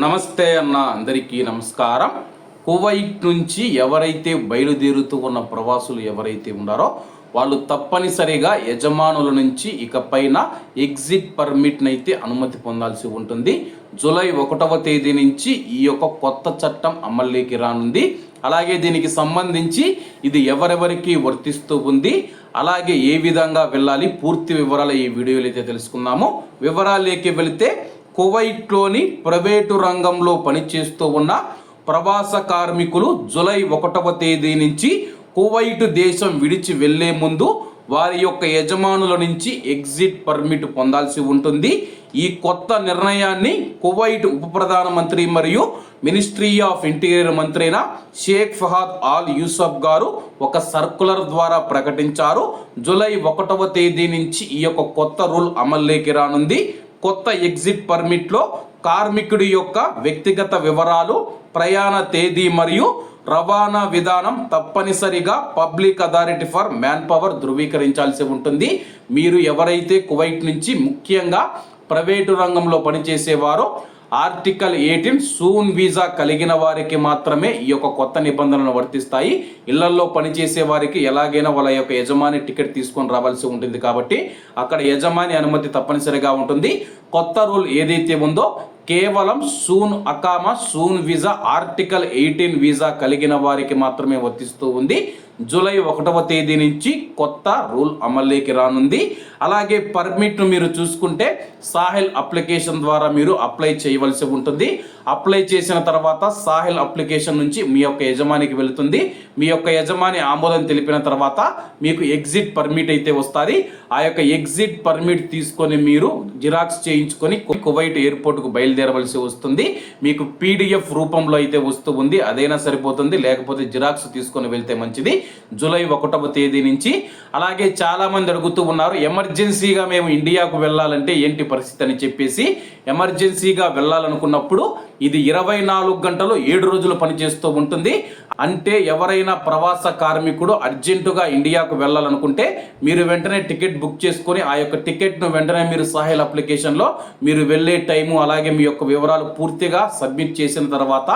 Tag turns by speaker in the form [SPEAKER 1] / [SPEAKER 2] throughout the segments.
[SPEAKER 1] నమస్తే అన్న అందరికీ నమస్కారం. కువైట్ నుంచి ఎవరైతే బయలుదేరుతూ ఉన్న ప్రవాసులు ఎవరైతే ఉన్నారో వాళ్ళు తప్పనిసరిగా యజమానుల నుంచి ఇకపైన ఎగ్జిట్ పర్మిట్ని అయితే అనుమతి పొందాల్సి ఉంటుంది. జూలై ఒకటవ తేదీ నుంచి ఈ యొక్క కొత్త చట్టం అమల్లోకి రానుంది. అలాగే దీనికి సంబంధించి ఇది ఎవరెవరికి వర్తిస్తూ ఉంది అలాగే ఏ విధంగా వెళ్ళాలి పూర్తి వివరాలు ఈ వీడియోలో అయితే తెలుసుకుందాము. వివరాలకి వెళితే కువైట్లోని ప్రైవేటు రంగంలో పనిచేస్తూ ఉన్న ప్రవాస కార్మికులు జులై ఒకటవ తేదీ నుంచి కువైట్ దేశం విడిచి వెళ్ళే ముందు వారి యొక్క యజమానుల నుంచి ఎగ్జిట్ పర్మిట్ పొందాల్సి ఉంటుంది. ఈ కొత్త నిర్ణయాన్ని కువైట్ ఉప ప్రధానమంత్రి మరియు మినిస్ట్రీ ఆఫ్ ఇంటీరియర్ మంత్రి అయిన షేక్ ఫహాద్ ఆల్ యూసఫ్ గారు ఒక సర్కులర్ ద్వారా ప్రకటించారు. జూలై ఒకటవ తేదీ నుంచి ఈ యొక్క కొత్త రూల్ అమల్లోకి రానుంది. కొత్త ఎగ్జిట్ పర్మిట్లో కార్మికుడి యొక్క వ్యక్తిగత వివరాలు ప్రయాణ తేదీ మరియు రవాణా విధానం తప్పనిసరిగా public authority for manpower ధృవీకరించాల్సి ఉంటుంది. మీరు ఎవరైతే కువైట్ నుంచి ముఖ్యంగా ప్రైవేటు రంగంలో పనిచేసేవారో ఆర్టికల్ ఎయిటీన్ సూన్ వీసా కలిగిన వారికి మాత్రమే ఈ యొక్క కొత్త నిబంధనలు వర్తిస్తాయి. ఇళ్ళలో పనిచేసే వారికి ఎలాగైనా వాళ్ళ యొక్క యజమాని టికెట్ తీసుకొని రావాల్సి ఉంటుంది కాబట్టి అక్కడ యజమాని అనుమతి తప్పనిసరిగా ఉంటుంది. కొత్త రూల్ ఏదైతే ఉందో కేవలం సూన్ అకామా సూన్ వీసా ఆర్టికల్ ఎయిటీన్ వీసా కలిగిన వారికి మాత్రమే వర్తిస్తూ ఉంది. జూలై ఒకటవ తేదీ నుంచి కొత్త రూల్ అమల్లోకి రానుంది. అలాగే పర్మిట్ను మీరు చూసుకుంటే సాహిల్ అప్లికేషన్ ద్వారా మీరు అప్లై చేయవలసి ఉంటుంది. అప్లై చేసిన తర్వాత సాహిల్ అప్లికేషన్ నుంచి మీ యొక్క యజమానికి వెళుతుంది. మీ యొక్క యజమాని ఆమోదం తెలిపిన తర్వాత మీకు ఎగ్జిట్ పర్మిట్ అయితే వస్తుంది. ఆ యొక్క ఎగ్జిట్ పర్మిట్ తీసుకొని మీరు జిరాక్స్ చేయించుకొని కువైట్ ఎయిర్పోర్ట్కు బయలుదేరవలసి వస్తుంది. మీకు పీడిఎఫ్ రూపంలో అయితే వస్తూ ఉంది. అదైనా సరిపోతుంది. లేకపోతే జిరాక్స్ తీసుకొని వెళ్తే మంచిది. జూలై ఒకటవ తేదీ నుంచి. అలాగే చాలామంది అడుగుతూ ఉన్నారు ఎమర్జెన్సీగా మేము ఇండియాకు వెళ్ళాలంటే ఏంటి పరిస్థితి? అని చెప్పేసి ఎమర్జెన్సీగా వెళ్ళాలనుకున్నప్పుడు ఇది ఇరవై నాలుగు గంటలు ఏడు రోజులు పనిచేస్తూ ఉంటుంది. అంటే ఎవరైనా ప్రవాస కార్మికుడు అర్జెంటుగా ఇండియాకు వెళ్ళాలనుకుంటే మీరు వెంటనే టికెట్ బుక్ చేసుకొని ఆ యొక్క టికెట్ను వెంటనే మీరు సాహిల్ అప్లికేషన్లో మీరు వెళ్ళే టైము అలాగే మీ యొక్క వివరాలు పూర్తిగా సబ్మిట్ చేసిన తర్వాత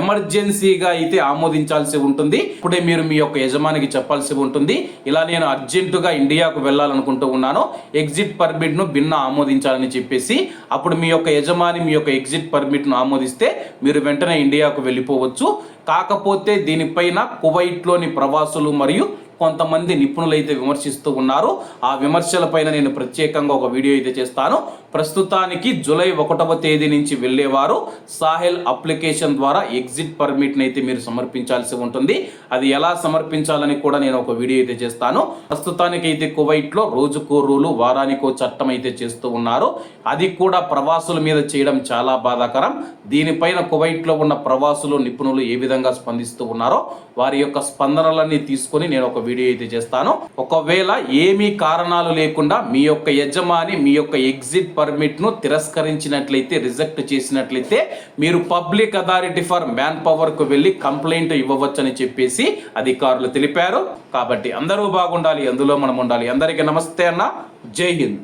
[SPEAKER 1] ఎమర్జెన్సీగా అయితే ఆమోదించాల్సి ఉంటుంది. ఇప్పుడే మీరు మీ యొక్క యజమానికి చెప్పాల్సి ఉంటుంది. ఇలా నేను అర్జెంటుగా ఇండియాకు వెళ్ళాలనుకుంటూ ఉన్నాను. ఎగ్జిట్ పర్మిట్ను భిన్న ఆమోదించాలని చెప్పేసి అప్పుడు మీ యొక్క యజమాని మీ యొక్క ఎగ్జిట్ పర్మిట్ను ఆమోదిస్తే మీరు వెంటనే ఇండియాకు వెళ్ళిపోవచ్చు. కాకపోతే దీనిపైన కువైట్లోని ప్రవాసులు మరియు కొంతమంది నిపుణులు అయితే విమర్శిస్తూ ఉన్నారు. ఆ విమర్శలపైన నేను ప్రత్యేకంగా ఒక వీడియో అయితే చేస్తాను. ప్రస్తుతానికి జూలై ఒకటవ తేదీ నుంచి వెళ్ళేవారు. సాహెల్ అప్లికేషన్ ద్వారా ఎగ్జిట్ పర్మిట్ని అయితే మీరు సమర్పించాల్సి ఉంటుంది. అది ఎలా సమర్పించాలని కూడా నేను ఒక వీడియో అయితే చేస్తాను. ప్రస్తుతానికి అయితే కువైట్లో రోజుకో రూలు వారానికో చట్టం అయితే చేస్తూ ఉన్నారు. అది కూడా ప్రవాసుల మీద చేయడం చాలా బాధాకరం. దీనిపైన కువైట్లో ఉన్న ప్రవాసులు నిపుణులు ఏ విధంగా స్పందిస్తూ ఉన్నారో వారి యొక్క స్పందనలన్నీ తీసుకొని నేను ఒక వీడియో అయితే చేస్తాను. ఒకవేళ ఏమీ కారణాలు లేకుండా మీ యొక్క యజమాని మీ యొక్క ఎగ్జిట్ పర్మిట్ను తిరస్కరించినట్లయితే రిజెక్ట్ చేసినట్లయితే మీరు పబ్లిక్ అథారిటీ ఫర్ మ్యాన్ పవర్కు వెళ్ళి కంప్లైంట్ ఇవ్వవచ్చని చెప్పేసి అధికారులు తెలిపారు. కాబట్టి అందరూ బాగుండాలి అందులో మనం ఉండాలి. అందరికీ నమస్తే అన్న. జై హింద్.